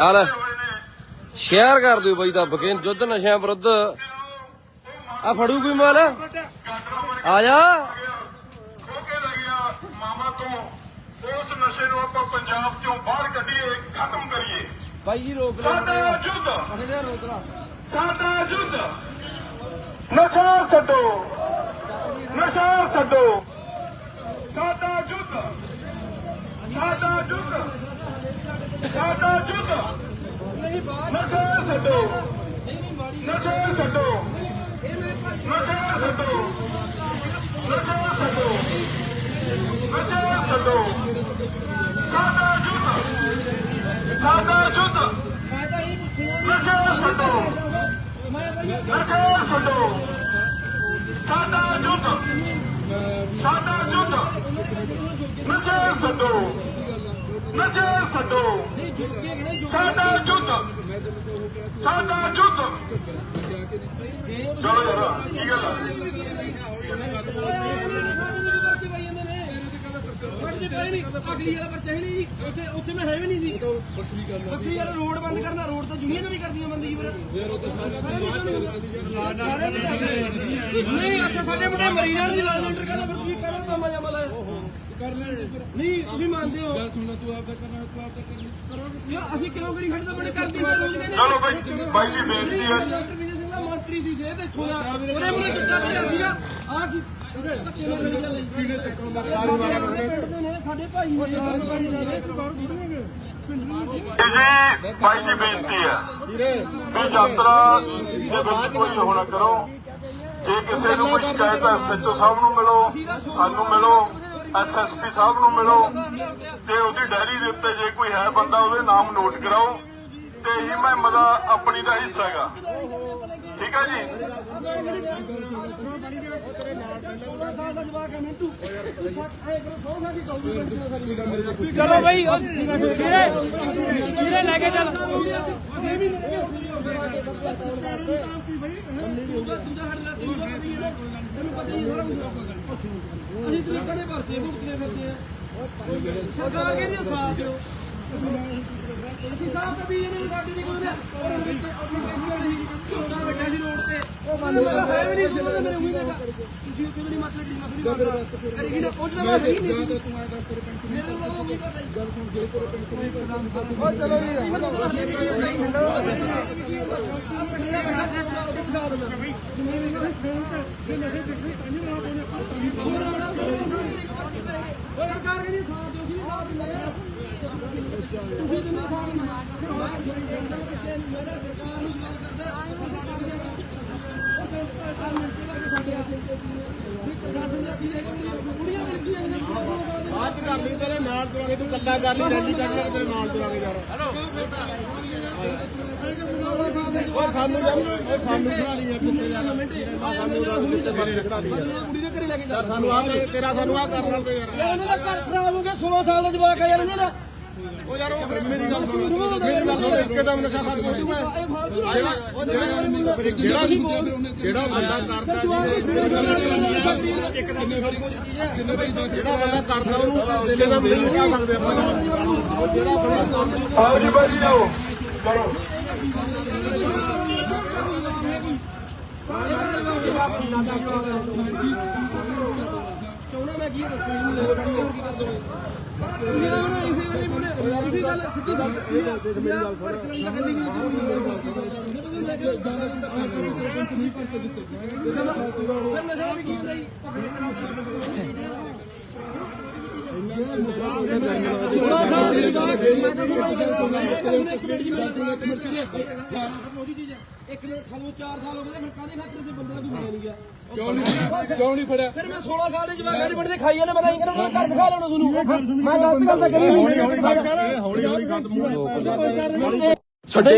ਆ ਲੈ ਸ਼ੇਅਰ ਕਰ ਦਿਓ ਬਾਈ ਦੱਬ ਕੇ ਜੁੱਧ ਨਸ਼ਿਆਂ ਵਿਰੁੱਧ। ਆ ਫੜੂ ਕੋਈ ਮਾਲ? ਆ ਜਾ। ਖੋਕੇ ਲੱਗਿਆ ਮਾਮਾ ਤੋਂ। ਉਸ ਨਸ਼ੇ ਨੂੰ ਆਪਾਂ ਪੰਜਾਬ ਚੋਂ ਬਾਹਰ ਕੱਢੀਏ ਖਤਮ ਕਰੀਏ। ਬਾਈ ਜੀ ਰੋਕ ਸਾਡਾ ਲੈ ਰੋਕ ਲਾ। ਸਾਡਾ ਯੁੱਧ ਨਸ਼ਾ ਛੱਡੋ। ਨਸ਼ਾ ਛੱਡੋ ਸਾਡਾ ਯੁੱਧ ਸਾਡਾ ਯੁੱਧ ਸਾਡਾ ਯੁੱਧ ਨਸ਼ਾ ਛੱਡੋ। ਨਸ਼ਾ ਛੱਡੋ। ਨਸ਼ਾ ਛੱਡੋ। ਨਸ਼ਾ ਛੱਡੋ। ਨਸ਼ਾ ਛੱਡੋ। ਸਾਡਾ ਯੁੱਧ ਸਾਡਾ ਜੁੱਧ ਨਸ਼ਾ ਛੱਡੋ। ਨਸ਼ਾ ਛੱਡੋ। ਸਾਡਾ ਯੁੱਧ ਸਾਡਾ ਯੁੱਧ ਨਸ਼ਾ ਛੱਡੋ। ਨਸ਼ਾ ਛੱਡੋ ਸਾਡਾ ਯੁੱਧ ਸਾਡਾ ਯੁੱਧ। ਚਲੋ ਯਾਰ, ਕੀ ਗੱਲ ਆ? ਉੱਥੇ ਮੈਂ ਹੈ ਵੀ ਨਹੀਂ ਸੀ ਬੱਕਰੀ ਵਾਲਾ ਰੋਡ ਬੰਦ ਕਰਨਾ ਰੋਡ ਤਾਂ ਯੂਨੀਅਨ ਵੀ ਕਰਦੀਆਂ ਬੰਦੀ ਫਿਰ ਨਹੀਂ ਅੱਛਾ, ਸਾਡੇ ਮੁੰਡੇ ਮਰੀਜ਼ਾਂ ਦੀ ਲਾਲ ਲੈਂਟਰ ਕਹਿੰਦਾ ਫਿਰ ਤੁਸੀਂ ਕਹਿੰਦਾ ਤਾਂ ਮਜ਼ਾ ਮਲਾ ਕਰ ਲੈਣ ਨਹੀਂ ਤੁਸੀਂ ਮੰਨਦੇ ਹੋ। ਗੱਲ ਸੁਣਨਾ ਤੂੰ ਆਪਦਾ ਕਰਨਾ ਤੂੰ ਆਪਦਾ ਕਰਨਾ। ਯਾਰ ਅਸੀਂ ਕਿਉਂ ਕਰੀ ਖੜਦਾ ਬੜੇ ਕਰਦੀ ਫਿਰ ਰੋਜ਼ ਕਹਿੰਦੇ ਚਲੋ ਬਾਈ ਬਾਈ ਜੀ ਬੇਨਤੀ ਹੈ। ਡਾਕਟਰ ਵਿਜੇ ਸਿੰਘ ਦਾ ਮੰਤਰੀ ਸੀ ਸਿਹਤ ਇੱਥੋਂ ਦਾ। ਉਹਦੇ ਮੂਹਰੇ ਕਿੱਦਾਂ ਕਰਿਆ ਸੀਗਾ। ਆ ਕੀ ਧੱਕੇ ਨਾਲ ਮੇਰੀ ਗੱਲ ਕਿਹਨੇ ਧੱਕਾ ਮਾਰਿਆ ਪਿੰਡ ਦੇ ਨੇ ਸਾਡੇ ਭਾਈ ਨੇ ਜਾਣਕਾਰੀ ਲੈ ਰਹੇ ਬਾਹਰ ਬੁੜਨਗੇ ਪਿੰਡ ਨੂੰ ਜੀ ਬਾਈ ਜੀ ਬੇਨਤੀ ਹੈ ਵੀ ਯਾਤਰਾ ਦੇ ਵਿੱਚ ਕੋਈ ਹੋਣਾ ਕਰੋ। ਜੇ ਕਿਸੇ ਨੂੰ ਕੋਈ ਸ਼ਿਕਾਇਤ ਹੈ ਐਸਐਚਓ ਸਾਹਿਬ ਨੂੰ ਮਿਲੋ ਸਾਨੂੰ ਮਿਲੋ। ਐਸਐਸਪੀ ਸਾਹਿਬ ਨੂੰ ਮਿਲੋ ਤੇ ਉਹਦੀ ਡਾਇਰੀ ਦੇ ਉੱਤੇ ਜੇ ਕੋਈ ਹੈ ਬੰਦਾ ਉਹਦੇ ਨਾਮ ਨੋਟ ਕਰਾਓ ਤੇ ਇਹ ਮੈਂ ਦਾ ਆਪਣੀ ਦਾ ਹਿੱਸਾ ਹੈਗਾ। ਠੀਕ ਹੈ ਜੀ। 16 ਸਾਲ ਦਾ ਜਵਾਕ ਹੈ ਮਿੰਟੂ ਤੂੰ ਸੱਤ ਐ ਕਰੋ ਸੌ ਸਾਡੀ ਕੌਡੀ ਚਲੋ ਬਈ ਵੀਰੇ ਵੀਰੇ ਲੈ ਕੇ ਚੱਲ? ਅਸੀਂ ਤਰੀਕਾਂ ਦੇ ਪਰਚੇ ਭੁਗਤਦੇ ਫਿਰਦੇ ਆ ਸਰਕਾਰ ਕਹਿੰਦੀ ਸਾਥ ਦਿਓ ਅਸੀਂ ਸਾਥ ਤਾਂ ਵੀ ਇਹਨੇ ਸਾਡੀ ਦੀ ਕੋਈ ਨਹੀਂ ਤੇ ਕਰ ਹੈ ਵੀ ਨਹੀਂ ਸੁਣਦਾ ਮੇਰੇ ਉਹੀ ਨਾ ਤੁਸੀਂ ਉੱਥੇ ਵੀ ਨਹੀਂ ਮਤਲਬ ਦੀ ਮਸਲੀ ਮਾਰਦਾ ਕਰੀ ਨਾ ਪਹੁੰਚਦਾ ਮੈਂ ਹੀ ਨਹੀਂ ਸੀ ਮੇਰੇ ਨੂੰ ਉਹ ਕੀ ਪਤਾ ਜੀ ਗੱਲ ਸੁਣ ਜੇ ਤੇਰੇ ਪਿੰਡ ਤੋਂ ਉਹ ਚਲੋ ਜੀ ਸਰਕਾਰ ਕਹਿੰਦੀ ਸਾਥ ਦਿਓ ਸੀ ਸਾਥ ਦਿੰਦੇ ਆ ਤੁਸੀਂ ਦਿੰਦੇ ਸਾਥ ਮੇਰਾ ਸਰਕਾਰ ਨੂੰ ਸਵਾਲ ਕਰਦਾ ਉਹ ਸਾਡਾ ਸਾਡੇ ਪ੍ਰਸ਼ਾਸਨ ਦਾ ਸੀ ਕੁੜੀਆਂ ਮਿਲਦੀਆਂ ਨੇ ਬਾਤ ਕਰ ਲਈ ਤੇਰੇ ਨਾਲ ਤੁਰਾਂਗੇ, ਤੂੰ ਕੱਲਾ ਕਰ ਲਈ, ਰੈਲੀ ਕਰ ਲੈ ਤੇਰੇ ਨਾਲ ਤੁਰਾਂਗੇ ਯਾਰ। ਓਏ ਸਾਨੂੰ ਯਾਰ ਓਏ ਸਾਨੂੰ ਖੜਾ ਲਈ ਯਾਰ ਕਿੱਥੇ ਜਾ ਸਾਨੂੰ ਆ ਤੇਰਾ ਸਾਨੂੰ ਆ ਕਰਨ ਨਾਲ ਤੇ ਯਾਰ। ਇਹਨਾਂ ਦਾ ਘਰ ਖਰਾਬ ਹੋ ਗਿਆ 16 ਸਾਲ ਦਾ ਜਵਾਕ ਹੈ ਯਾਰ, ਇਹਨਾਂ ਦਾ। ਉਹ ਯਾਰ ਉਹ ਮੇਰੀ ਗੱਲ ਸੁਣ। ਮੇਰੀ ਗੱਲ ਸੁਣ ਇੱਕਦਮ ਨਸ਼ਾ ਖਤਮ ਹੋ। ਜੂਗਾ ਜਿਹੜਾ ਉਹ ਜਿਹੜਾ ਜਿਹੜਾ ਬੰਦਾ ਕਰਦਾ ਜੀ ਮੇਰੀ ਗੱਲ ਜਿਹੜਾ ਬੰਦਾ ਕਰਦਾ ਉਹਨੂੰ ਇੱਕਦਮ ਨਹੀਂ ਕਰ ਸਕਦੇ ਆਪਾਂ ਜਿਹੜਾ ਬੰਦਾ ਕਰਦਾ ਆਓ ਜੀ ਬਾਈ ਜੀ ਆਓ। ਚਲੋ ਚਾਹੁੰਦਾ ਮੈਂ ਕੀ ਦੱਸੂ? ਇਹਨੂੰ ਲੈ ਕੇ ਹੋਰ ਕੀ ਕਰ ਦੋਗੇ ਤੁਸੀਂ ਤਾਂ ਮੈਨੂੰ ਇਸੇ ਗੱਲ ਹੀ ਬੋਲੇ ਤੁਸੀਂ ਗੱਲ ਸਿੱਧੀ ਗੱਲ ਮੇਰੀ ਗੱਲ ਕੇ ਗੱਲ ਨਹੀਂ ਨਹੀਂ ਪੜ ਕੇ ਦਿੱਤੇ ਫਿਰ ਨਸ਼ਾ ਵੀ ਕੀ ਹੁੰਦਾ ਜੀ 16 ਸਾਲ ਦੀ ਬਾਤ ਮੈਂ ਤਾਂ ਸੁਣਾ ਇੱਕ ਮਿੰਟ ਜੀ ਇੱਕ ਮਿੰਟ ਸਾਨੂੰ 4 ਸਾਲ ਹੋ ਗਏ ਫਿਰ ਕਾਹਦੇ ਖਾਤਰ ਤੇ ਬੰਦੇ ਦਾ ਵੀ ਮਿਲਿਆ ਨਹੀਂ ਗਿਆ ਕਿਉਂ ਨਹੀਂ ਕਿਉਂ ਨਹੀਂ ਫੜਿਆ ਫਿਰ ਮੈਂ 16 ਸਾਲ ਦੇ ਜਵਾਕਾਂ ਦੇ ਬੰਦੇ ਖਾਈ ਜਾਂਦੇ ਮੈਂ ਤਾਂ ਇਹ ਕਹਿੰਦਾ ਘਰ ਦਿਖਾ ਲੈਣਾ ਤੁਹਾਨੂੰ ਮੈਂ ਗਲਤ ਗੱਲ ਤਾਂ ਕਰੀ ਨਹੀਂ ਹੌਲੀ ਹੌਲੀ ਹੌਲੀ ਹੌਲੀ ਗੱਲ ਮੂੰਹ ਸਾਡੇ